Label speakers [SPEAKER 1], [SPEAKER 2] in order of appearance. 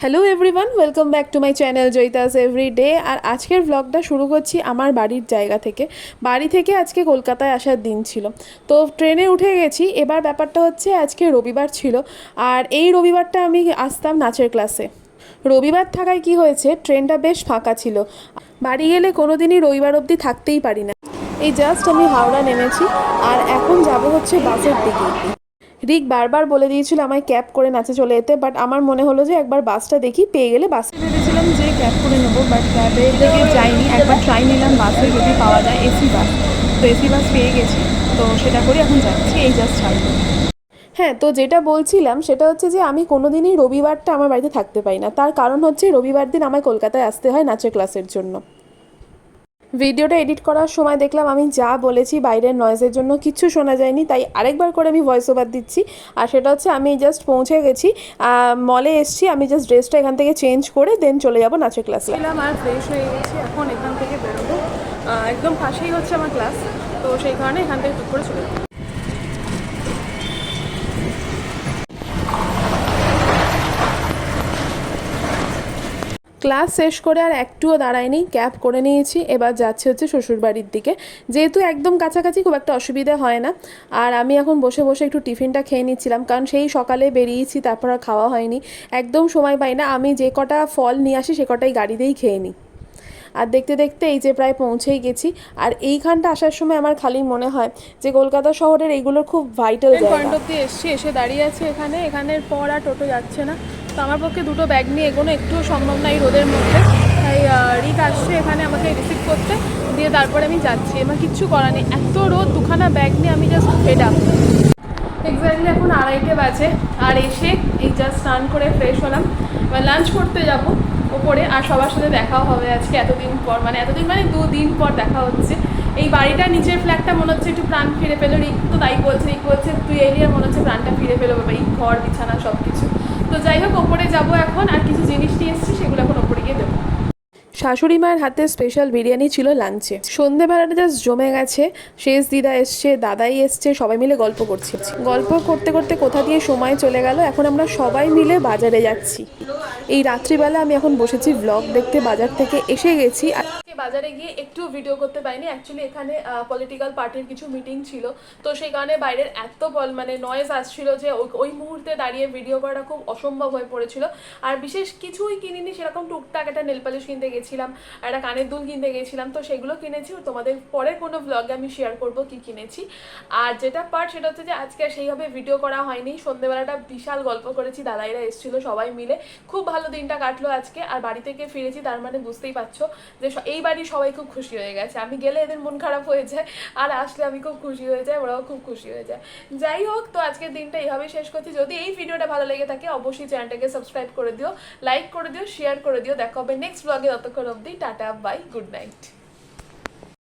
[SPEAKER 1] Hello everyone welcome back to my channel Joyita's every day আর আজকের ব্লগটা শুরু করছি আমার বাড়ির জায়গা থেকে। বাড়ি থেকে আজকে কলকাতায় আসার দিন ছিল। তো ট্রেনে উঠে গেছি, এবার ব্যাপারটা হচ্ছে আজকে রবিবার ছিল। আর এই রবিবারটা আমি আসতাম নাচের ক্লাসে রবিবার থাকায় কি হয়েছে, ট্রেনটা বেশ ফাঁকা ছিল। বাড়ি গেলে কোনো দিনই রবিবার অবধি থাকতেই পারি না। এই জাস্ট আমি হাওড়া নেমেছি, আর এখন যাব হচ্ছে বাসের দিকে। রিক বারবার বলে দিয়েছিল আমায় ক্যাব করে নাচে চলে যেতে বাট আমার মনে হলো যে একবার বাসটা দেখি পেয়ে গেলে বাসে ভেবেছিলাম যে ক্যাব করে নেব বাট ক্যাবের থেকে যাইনি। একবার ট্রাই নিলাম বাসে যদি পাওয়া যায় এসি বাস। তো এসি বাস পেয়ে গেছি। তো সেটা করে এখন যাচ্ছি এই জাস্ট ছাড়বো হ্যাঁ তো যেটা বলছিলাম সেটা হচ্ছে যে আমি কোনো দিনই রবিবারটা আমার বাড়িতে থাকতে পারি না। তার কারণ হচ্ছে রবিবার দিন আমায় কলকাতায় আসতে হয় নাচের ক্লাসের জন্য। ভিডিওটা এডিট করার সময় দেখলাম আমি যা বলেছি বাইরের নয়েজের জন্য কিচ্ছু শোনা যায়নি, তাই আরেকবার করে আমি ভয়েস ওভার দিচ্ছি। আর সেটা হচ্ছে আমি জাস্ট পৌঁছে গেছি মলে এসছি, আমি জাস্ট ড্রেসটা এখান থেকে চেঞ্জ করে দেন চলে যাব নাচের ক্লাসে আর ফ্রেশ হয়ে গেছি, এখন এখান থেকে বেরোবো। একদম পাশেই হচ্ছে আমার ক্লাস তো সেই কারণে এখান থেকে টুক করে চলে যাব। ক্লাস শেষ করে আর একটুও দাঁড়ায়নি ক্যাব করে নিয়েছি। এবার যাচ্ছে হচ্ছে শ্বশুরবাড়ির দিকে। যেহেতু একদম কাছাকাছি খুব একটা অসুবিধা হয় না। আর আমি এখন বসে বসে একটু টিফিনটা খেয়ে নিচ্ছিলাম কারণ সেই সকালে বেরিয়েছি তারপর আর খাওয়া হয়নি। একদম সময় পাই না আমি যে কটা ফল নিয়ে আসি সে কটাই গাড়িতেই খেয়ে নিই। আর দেখতে দেখতে এই যে প্রায় পৌঁছেই গেছি। আর এইখানটা আসার সময় আমার খালি মনে হয় যে কলকাতা শহরের এইগুলোর খুব ভাইটাল পয়েন্ট অব্দি এসছি এসে দাঁড়িয়ে আছে এখানে। এখানের পর আর টোটো যাচ্ছে না। তো আমার পক্ষে দুটো ব্যাগ নিয়ে এগোনো একটুও সম্ভব না এই রোদের মধ্যে। তাই রিক আসছে এখানে আমাকে রিসিভ করতে। দিয়ে তারপরে আমি যাচ্ছি। আমার কিচ্ছু করার নেই। এত রোদ, দুখানা ব্যাগ নিয়ে আমি জাস্ট ফেড আপ এক্স্যাক্টলি এখন আড়াইটে বাজে। আর এসে এই জাস্ট স্নান করে ফ্রেশ হলাম। এবার লাঞ্চ করতে যাব ওপরে। আর সবার সাথে দেখাও হবে আজকে এতদিন পর। মানে এতদিন মানে দুদিন পর দেখা হচ্ছে। এই বাড়িটা নিচের ফ্ল্যাটটা মনে হচ্ছে একটু প্রাণ ফিরে পেল। রিক তো তাই বলছে রিক বলছে, তুই এলি আর মনে হচ্ছে প্রাণটা ফিরে পেল। বাবা, এই ঘর, বিছানা সব কিছু তো যাই হোক, ওপরে যাব এখন, আর কিছু জিনিস নিয়ে এসেছি, সেগুলো এখন ওপরে গিয়ে দেবো। শাশুড়ি মায়ের হাতে স্পেশাল বিরিয়ানি ছিল লাঞ্চে। সন্ধেবেলাটা জাস্ট জমে গেছে, শেষ দিদা এসছে, দাদাই এসছে, সবাই মিলে গল্প করছি। গল্প করতে করতে কোথা দিয়ে সময় চলে গেল, এখন আমরা সবাই মিলে বাজারে যাচ্ছি। এই রাত্রিবেলা আমি এখন বসেছি ব্লগ দেখতে, বাজার থেকে এসে গেছি, আর বাজারে গিয়ে একটু ভিডিও করতে পারিনি। অ্যাকচুয়ালি এখানে পলিটিক্যাল পার্টির কিছু মিটিং ছিল। তো সেই কারণে বাইরের এত বল মানে নয়েজ আসছিল যে ওই- মুহূর্তে দাঁড়িয়ে ভিডিও করাটা খুব অসম্ভব হয়ে পড়েছিল। আর বিশেষ কিছুই কিনিনি, সেরকম টুকটাক একটা নেল পালিশ কিনতে গেছিলাম, একটা কানের দুল কিনতে গেছিলাম। তো সেগুলো কিনেছি, তোমাদের পরে কোনো ব্লগে আমি শেয়ার করব কি কিনেছি। আর যেটা পার্ট সেটা হচ্ছে যে আজকে সেইভাবে ভিডিও করা হয়নি। সন্ধ্যেবেলাটা বিশাল গল্প করেছি, দাদাইরা এসেছিল সবাই মিলে। খুব ভালো দিনটা কাটলো আজকে। আর বাড়ি থেকে ফিরেছি, তার মানে বুঝতেই পারছ যে এই বাড়ির সবাই খুব খুশি হয়ে গেছে। আমি গেলে এদের মন খারাপ হয়ে যায়, আর আসলে আমি খুব খুশি হয়ে যাই, ওরাও খুব খুশি হয়ে যায়। যাই হোক, তো আজকের দিনটা এইভাবেই শেষ করছি। যদি এই ভিডিওটা ভালো লেগে থাকে, অবশ্যই চ্যানেলটাকে সাবস্ক্রাইব করে দিও, লাইক করে দিও শেয়ার করে দিও। দেখা হবে নেক্সট ব্লগে ততক্ষণ অব্দি টাটা বাই গুড নাইট